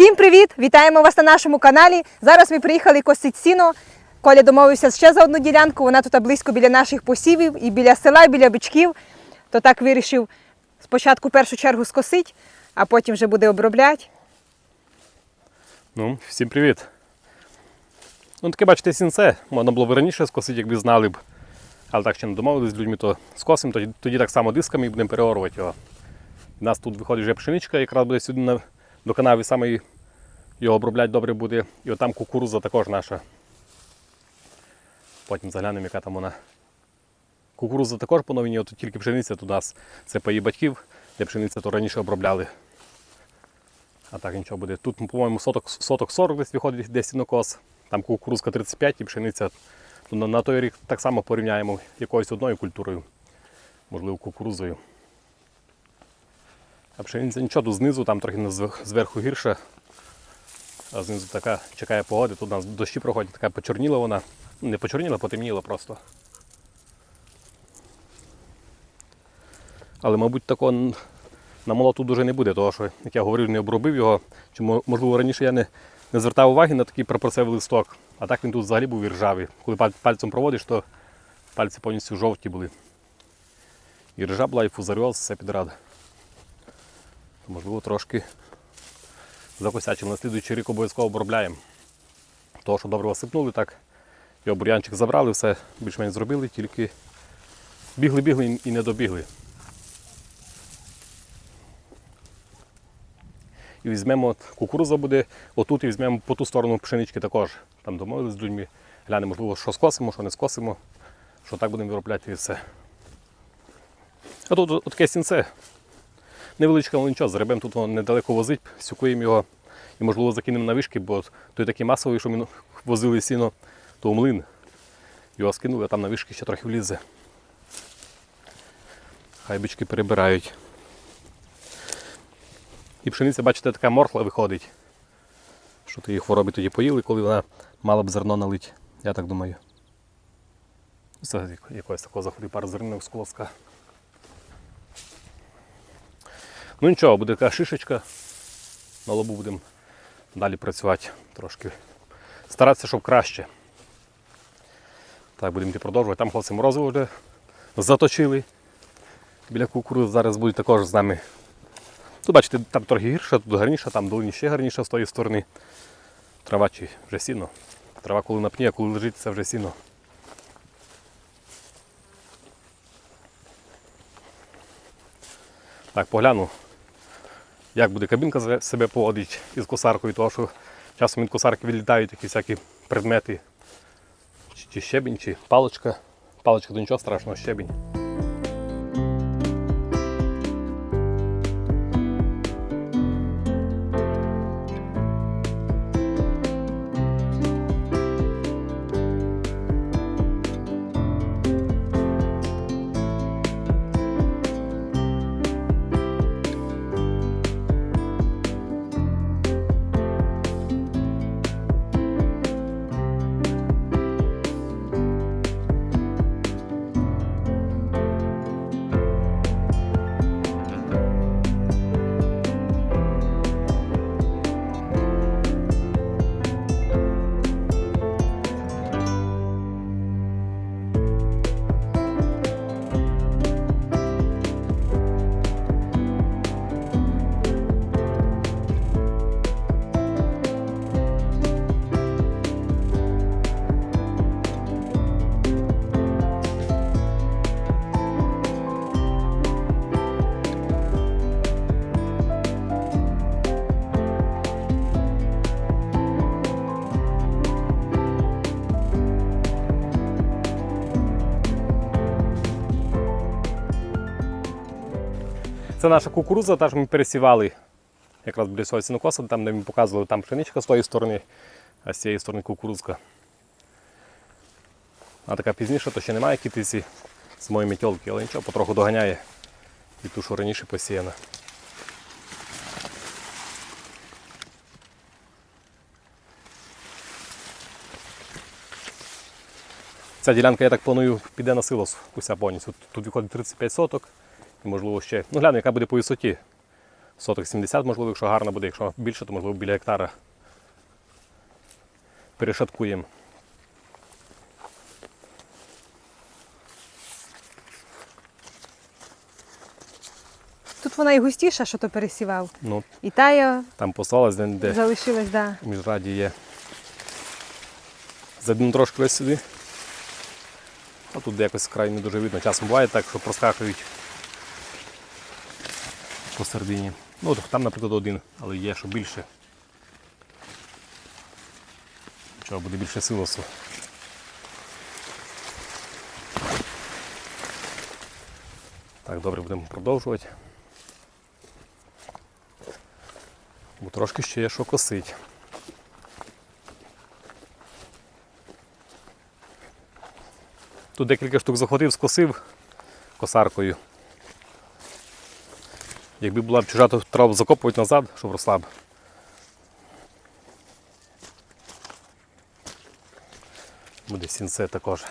Всім привіт! Вітаємо вас на нашому каналі. Зараз ми приїхали косити сіно. Коля домовився ще за одну ділянку. Вона тут близько біля наших посівів і біля села, і біля бичків. То так вирішив спочатку першу чергу скосити, а потім вже буде обробляти. Ну, всім привіт. Ну, таке, бачите, сінце. Можна було б раніше скосити, якби знали б. Але так ще не домовились з людьми, то скосимо, тоді, тоді так само дисками і будемо переорувати його. У нас тут виходить вже пшеничка, якраз буде сюди на, до канави саме його обробляти добре буде. І отам кукуруза також наша. Потім заглянемо, яка там вона. Кукуруза також по новині, от тільки пшениця тут у нас. Це паї батьків, де пшениця то раніше обробляли. А так нічого буде. Тут, по-моєму, соток, соток 40 десь виходить десь сінокос. Там кукурузка 35 і пшениця. Ну, На, той рік так само порівняємо якоюсь одною культурою. Можливо, кукурузою. А пшениця нічого, тут знизу, там трохи зверху гірше. А знизу така чекає погоди. Тут у нас дощі проходять, така почорніла вона. Не почорніла, потемніла просто. Але, мабуть, такого на молоту дуже не буде, тому що, як я говорив, не обробив його. Чи можливо раніше я не, не звертав уваги на такий прапорцевий листок, а так він тут взагалі був ржавий. Коли пальцем проводиш, то пальці повністю жовті були. І ржа була, і фузаріоз, все підряд. Можливо, трошки закосячимо. На слідуючий рік обов'язково обробляємо. Того, що добре осипнули, так його бур'янчик забрали, все більш-менш зробили, тільки бігли-бігли і не добігли. і візьмемо от кукуруза буде отут і візьмемо по ту сторону пшенички також. Там домовились з людьми, глянемо, можливо, що скосимо, що не скосимо, що так будемо виробляти і все. А тут от таке сінце. Невеличке, але нічого, заребемо тут воно недалеко возить, сюкуємо його і, можливо, закинемо на вишки, бо той такий масовий, що ми возили сіно, то млин. Його скинули, а там на вишки ще трохи влізе. Хай бички перебирають. І пшениця, бачите, така моркла виходить. Що то її хвороби тоді поїли, коли вона мала б зерно налить. Я так думаю. Це якогось такого заходить пар зернинок з колоска. Ну нічого, буде така шишечка. На лобу будемо далі працювати трошки. Старатися, щоб краще. Так, будемо продовжувати. Там хлопці морозиво вже заточили. Біля кукурузи зараз будуть також з нами Тут бачите, там трохи гірше, тут гарніше, там долині ще гарніше з тої сторони. Трава чи вже сіно. Трава коли на пні, а коли лежить, це вже сіно. Так, погляну, як буде кабінка себе поводити із косаркою, тому що часом від косарки відлітають такі всякі предмети. Чи, щебінь, чи паличка. Паличка то нічого страшного, щебінь. Це наша кукуруза, та ж ми пересівали якраз біля свого там, де ми показували, там пшеничка з тої сторони, а з цієї сторони кукурузка. А така пізніше, то ще немає китиці з моєї метьолки, але нічого, потроху доганяє і ту, що раніше посіяна. Ця ділянка, я так планую, піде на силос уся повністю. Тут виходить 35 соток і можливо ще. Ну гляну, яка буде по висоті. соток 70, можливо, якщо гарно буде, якщо більше, то можливо біля гектара. Перешаткуємо. Тут вона і густіша, що то пересівав. Ну, І тая там послалась, де, де залишилась, да. міжраді є. Задну трошки ось сюди. А тут якось край не дуже видно. Часом буває так, що проскакують посередині. Ну, там, наприклад, один, але є, що більше. Чого буде більше силосу. Так, добре, будемо продовжувати. Бо трошки ще є що косить. Тут декілька штук захватив, скосив косаркою. Якби була б чужа, то треба закопувати назад, щоб росла б. Буде сінце також.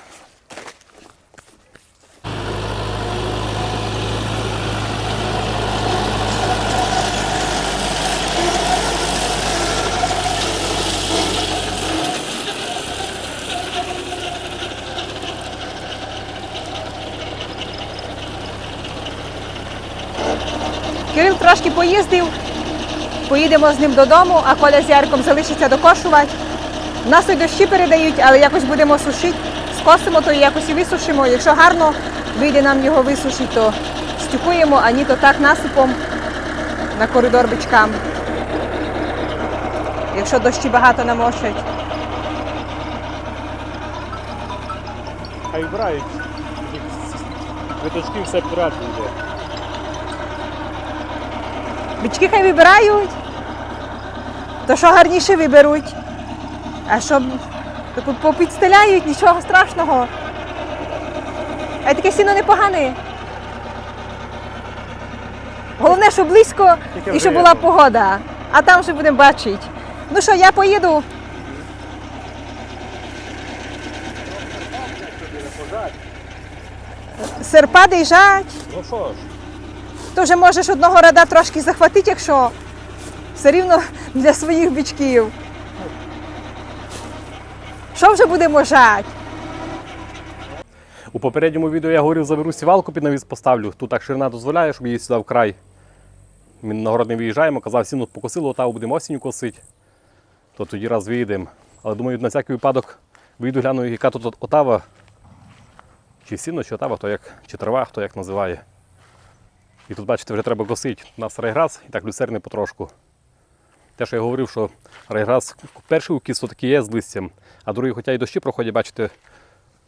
Трошки поїздив, поїдемо з ним додому, а Коля з Ярком залишиться докошувати. Нас і дощі передають, але якось будемо сушити. Скосимо, то якось і висушимо. Якщо гарно вийде нам його висушити, то стюкуємо, а ні, то так насипом на коридор бичкам. Якщо дощі багато намочать. Хай вбирають. Виточки все буде. Бички хай вибирають, то що гарніше виберуть. А що попідстеляють, нічого страшного. А таке сіно непогане. Головне, щоб близько і щоб була погода. А там вже будемо бачити. Ну що, я поїду. Серпа доїжджать. Ну що ж, То вже можеш одного рада трошки захватити, якщо все рівно для своїх бичків. Що вже будемо жати? у попередньому відео я говорив, заберу сівалку під навіс поставлю. Тут так ширина дозволяє, щоб її сюди в край. Ми на город не виїжджаємо, казав, сіну покосило, отаву будемо осінню косити. То тоді раз виїдемо. Але думаю, на всякий випадок вийду гляну, яка тут отава. Чи сіно, чи отава, хто як, чи трава, хто як називає. І тут, бачите, вже треба косити. У нас райграс і так люцерни потрошку. Те, що я говорив, що райграс перший укіс такий є з листям, а другий, хоча й дощі проходять, бачите,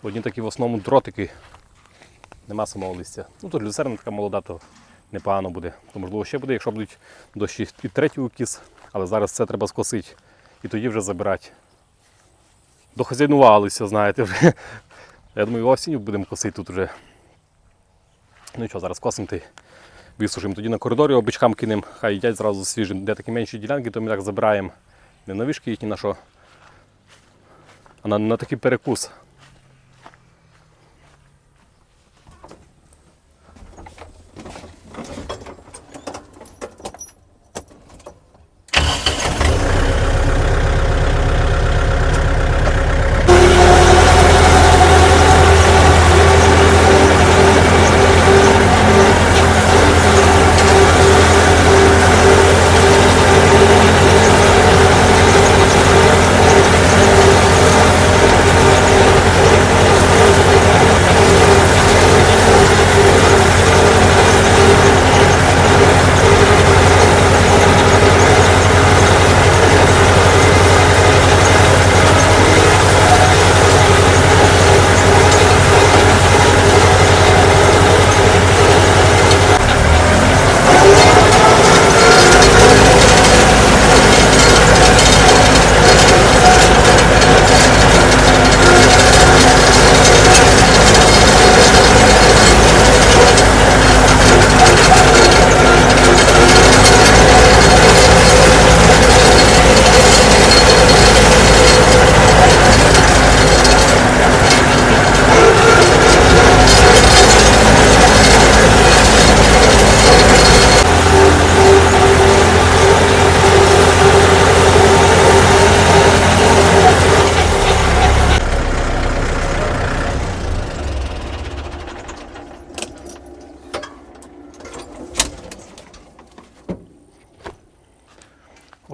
одні такі в основному дротики. Нема самого листя. Ну тут люцерна така молода, то непогано буде. То можливо ще буде, якщо будуть дощі і третій укіс, але зараз це треба скосити і тоді вже забирати. Дохазяйнувалися, знаєте, вже. Я думаю, осінню будемо косити тут вже. Ну і що, зараз косимо й висушимо. Тоді на коридорі обичкам кинемо, хай їдять зразу свіжим. Де такі менші ділянки, то ми так забираємо. Не на вишки їхні на що, а на, на такий перекус.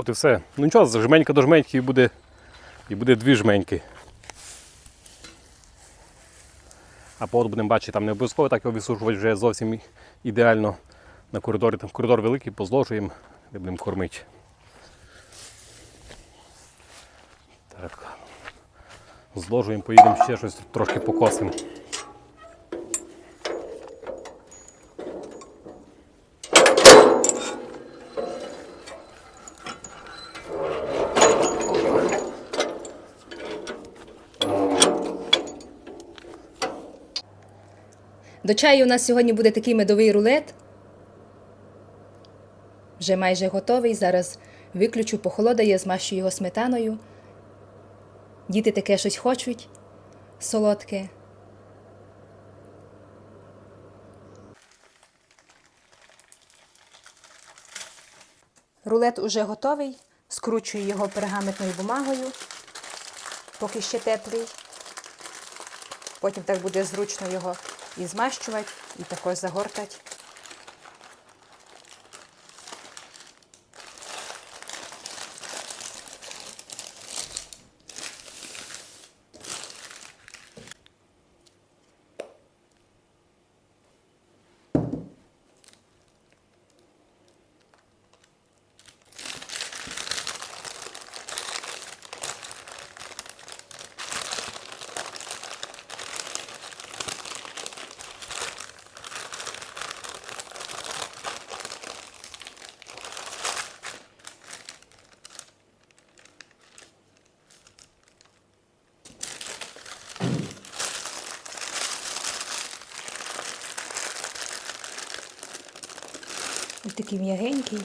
І все. Ну нічого, жменька до жменьки і буде, і буде дві жменьки. А повод будемо бачити, там не обов'язково так його висушувати вже зовсім ідеально. На коридорі там коридор великий, позложуємо і будемо кормити. Так. Зложуємо, поїдемо ще щось трошки покосимо. До чаю у нас сьогодні буде такий медовий рулет. Вже майже готовий. Зараз виключу, похолодає, змащу його сметаною. Діти таке щось хочуть солодке. Рулет уже готовий. Скручую його пергаментною бумагою, поки ще теплий. Потім так буде зручно його і змащувати, і також загортати. Такий м'ягенький.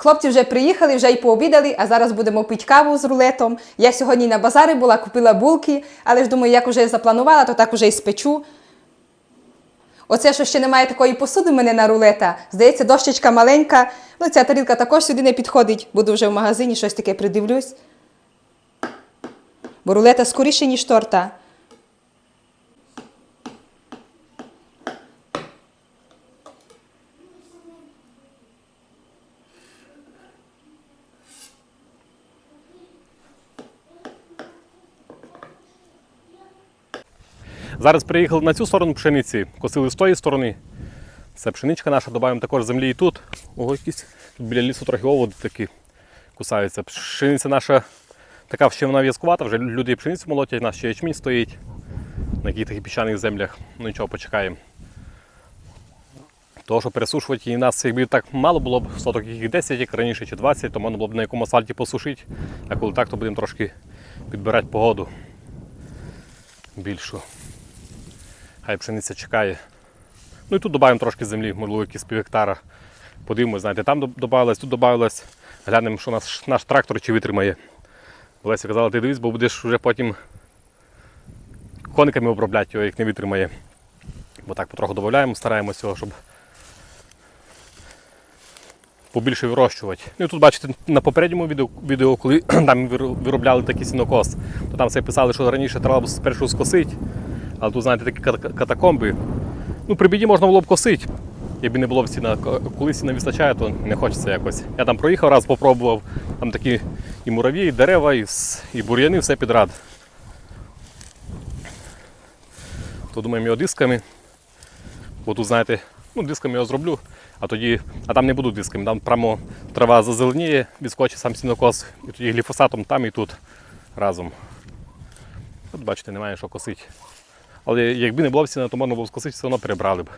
Хлопці вже приїхали, вже й пообідали, а зараз будемо пити каву з рулетом. Я сьогодні на базарі була, купила булки, але ж думаю, як вже запланувала, то так уже і спечу. Оце, що ще немає такої посуди в мене на рулета. Здається, дощечка маленька. Ну, ця тарілка також сюди не підходить. Буду вже в магазині, щось таке придивлюсь. Бо рулета скоріше, ніж торта. Зараз приїхали на цю сторону пшениці, косили з тої сторони. Це пшеничка наша, додаємо також землі і тут. Ого, якісь тут біля лісу трохи оводи такі кусаються. Пшениця наша така ще вона в'язкувата, вже люди і пшеницю молотять, у нас ще ячмінь стоїть на яких таких піщаних землях. Ну нічого, почекаємо. Того, що пересушувати її нас, якби так мало було б соток їх 10, як раніше, чи 20, то можна було б на якому асфальті посушити. А коли так, то будемо трошки підбирати погоду більшу. Хай пшениця чекає. Ну і тут додаємо трошки землі, можливо, якісь пів гектара. Подивимось, знаєте, там додавалось, тут додавалось. Глянемо, що наш, наш трактор чи витримає. Олеся казала, ти дивись, бо будеш вже потім кониками обробляти його, як не витримає. Бо так потроху додаємо, стараємося його, щоб побільше вирощувати. Ну і тут бачите, на попередньому відео, відео коли там виробляли такий сінокос, то там все писали, що раніше треба спершу скосити. Але тут, знаєте, такі катакомби. Ну, при біді можна було б косити. Якби не було б сіна, коли сіна вистачає, то не хочеться якось. Я там проїхав раз, попробував. Там такі і мурав'ї, і дерева, і, і бур'яни, все підряд. То думаємо його дисками. Бо тут, знаєте, ну, дисками його зроблю, а тоді, а там не буду дисками, там прямо трава зазеленіє, відскочить сам сінокос, і тоді гліфосатом там і тут разом. От бачите, немає що косити. Але якби не було б сіна, то можна було б все одно перебрали б.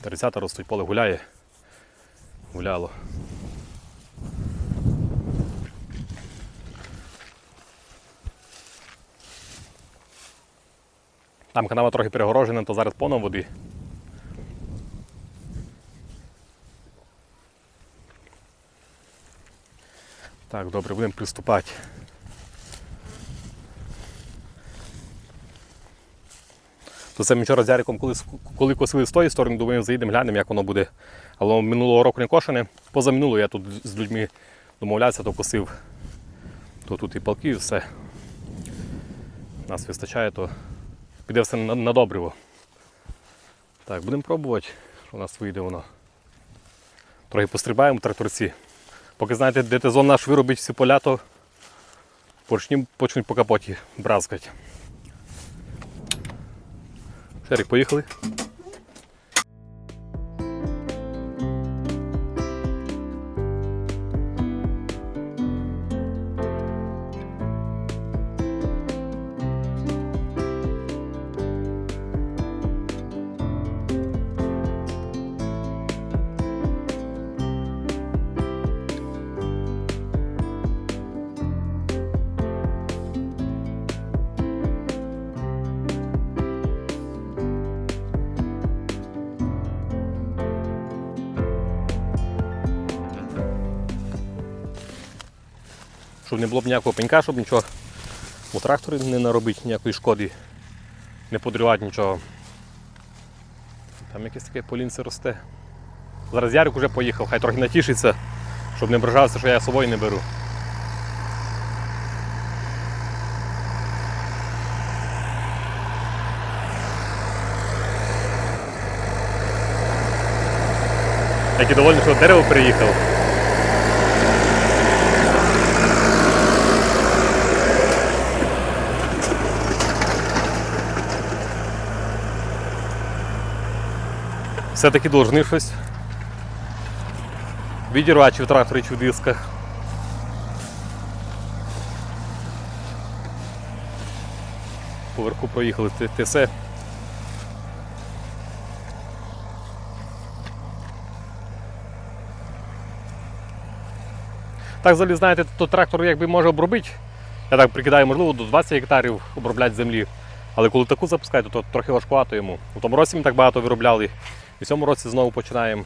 Тридцята ростуть, поле гуляє. Гуляло. Там канава трохи перегорожена, то зараз повно води. Так, добре, будемо приступати. То це ми вчора з Яриком, коли, коли косили з тої сторони, думаємо, заїдемо, глянемо, як воно буде. Але минулого року не кошене. Позаминулого я тут з людьми домовлявся, то косив. То тут і палки, і все. Нас вистачає, то піде все на, на добриво. Так, будемо пробувати, що у нас вийде воно. Трохи пострибаємо тракторці. Поки знаєте, де те зон наш виробить всі поля, то поршні почнуть по капоті бразкати. Шерик, поїхали. Щоб не було б ніякого пенька, щоб нічого у тракторі не наробити ніякої шкоди, не подривати нічого. Там якесь таке полінце росте. Зараз Ярик уже поїхав, хай трохи натішиться, щоб не ображався, що я з собою не беру. Який довольний, що дерево приїхав. Все-таки должны щось відірвати в тракторі, чи в дисках. Поверху проїхали ТС. Так, взагалі, знаєте, то трактор якби може обробити. Я так прикидаю, можливо, до 20 гектарів обробляти землі. Але коли таку запускати, то трохи важкувато йому. У тому році ми так багато виробляли, і в цьому році знову починаємо.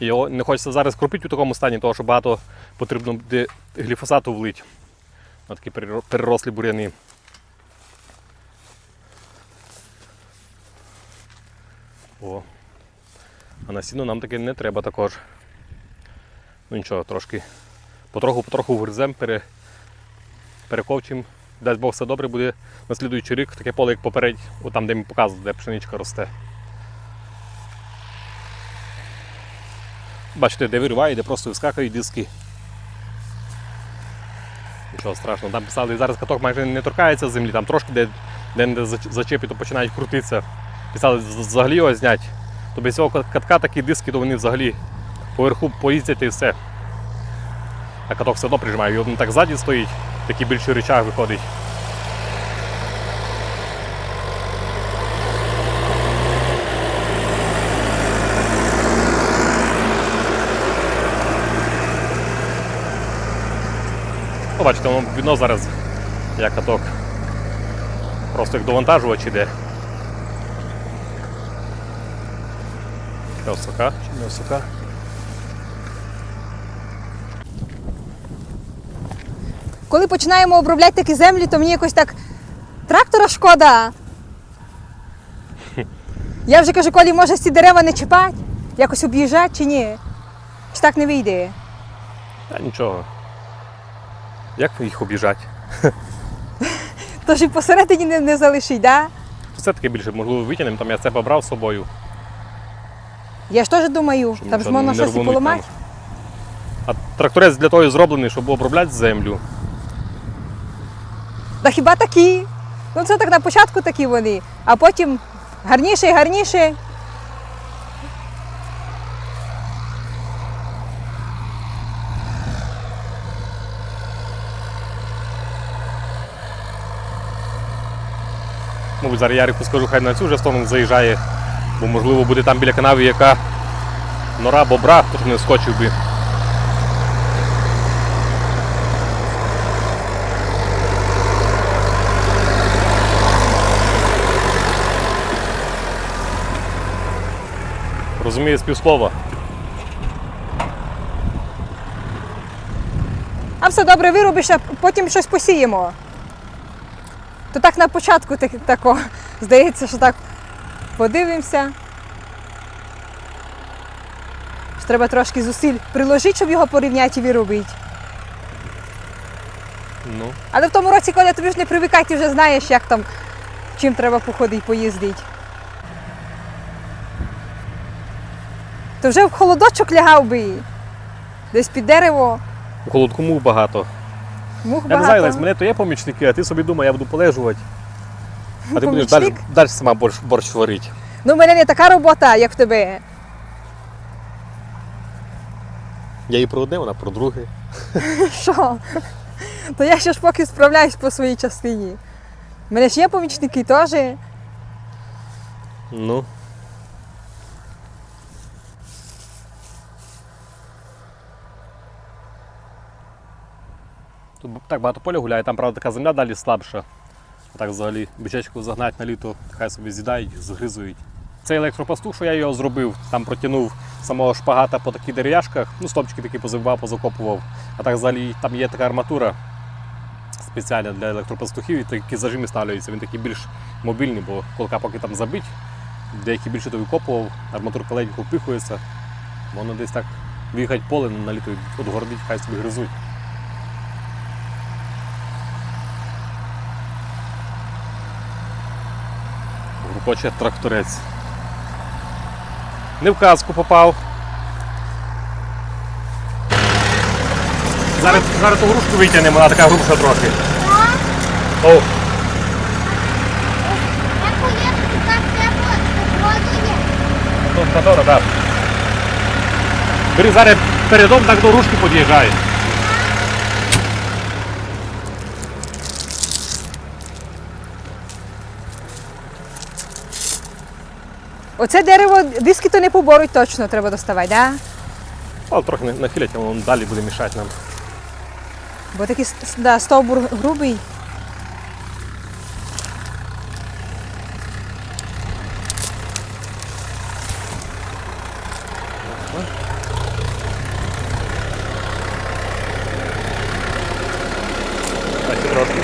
Його не хочеться зараз кропити у такому стані, тому що багато потрібно буде гліфосату влити. На такі перерослі буряни. О. А на сіно нам таке не треба також. Ну нічого, трошки потроху-потроху вгризем, пере, перековчимо. Дасть Бог все добре, буде на слідуючий рік таке поле, як попередь, там, де ми показували, де пшеничка росте. Бачите, де вириває, де просто вискакують диски. Нічого страшного. Там писали, зараз каток майже не торкається землі, там трошки де, де не зачепить, то починають крутитися. Писали взагалі його зняти. То без цього катка такі диски, то вони взагалі поверху поїздять і все. А каток все одно прижимає. Він так ззаді стоїть, такий більший речах виходить. Бачите, воно відно зараз як каток. Просто як довантажувач іде. Це осока чи не осока? Коли починаємо обробляти такі землі, то мені якось так трактора шкода. Я вже кажу, Колі, може ці дерева не чіпати, якось об'їжджати чи ні? Чи так не вийде? Та нічого. Як їх обіжати? Тож і посередині не, не залишить, да? Все-таки більше, можливо, витягнемо, там я це побрав з собою. Я ж теж думаю, щоб там ж нічого можна не щось і рвонуть поламати. А тракторець для того і зроблений, щоб обробляти землю. Та хіба такі? Ну це так на початку такі вони, а потім гарніше і гарніше. зараз ярику скажу, хай на цю вже стоном заїжджає, бо можливо буде там біля канави яка нора бобра, тож не скочив би. Розуміє співслова. А все добре виробиш, а потім щось посіємо. То так на початку так, тако, здається, що так подивимося. Що Треба трошки зусиль приложити, щоб його порівняти і виробити. Ну. Але в тому році, коли тобі ж не привикай, ти вже знаєш, як там, чим треба походити, поїздити. То вже в холодочок лягав би. Десь під дерево, У холодку мух багато. Мух Я не знаю, Лесь, мене то є помічники, а ти собі думай, я буду полежувати. А ти будеш далі, далі сама борщ, борщ варити. Ну, в мене не така робота, як в тебе. Я і про одне, вона про друге. Що? То я ще ж поки справляюсь по своїй частині. У мене ж є помічники теж. Ну. Тут так багато поля гуляє, там, правда, така земля далі слабша. А так взагалі бичечку загнать на літо, хай собі з'їдають, згризують. Цей електропастух, що я його зробив, там протягнув самого шпагата по таких дерев'яшках, ну, стопчики такі позабивав, позакопував. А так взагалі там є така арматура спеціальна для електропастухів, і такі зажими ставляються. Він такий більш мобільний, бо колка поки там забить, деякі більше то викопував, арматурка легенько впихується, воно десь так виїхать поле на літо і отгородить, хай собі гризуть. Гуркоче тракторець. Не в казку попав. Зараз, зараз ту грушку витягнемо, вона така грубша трохи. О, тут так. Бери зараз передом так до грушки під'їжджає. Оце дерево диски то не поборуть точно, треба доставати, да? О, трохи нахилять, а воно далі буде мішати нам. Бо такий да, стовбур грубий. Так, ще трошки.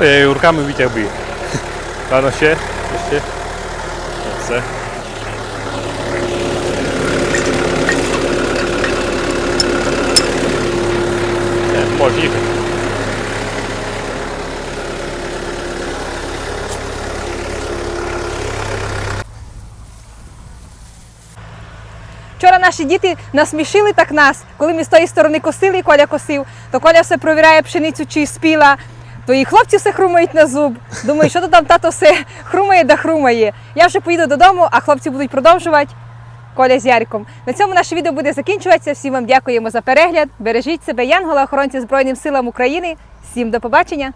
Її руками витяг би. Ладно, ще, ще. Все. Е, їхати. Вчора наші діти насмішили так нас, коли ми з тої сторони косили, і Коля косив, то Коля все провіряє пшеницю, чи спіла. То і хлопці все хрумають на зуб. Думаю, що то там тато все хрумає да хрумає. Я вже поїду додому, а хлопці будуть продовжувати. Коля з Ярком. На цьому наше відео буде закінчуватися. Всім вам дякуємо за перегляд. Бережіть себе, Янгола, охоронці Збройним силам України. Всім до побачення!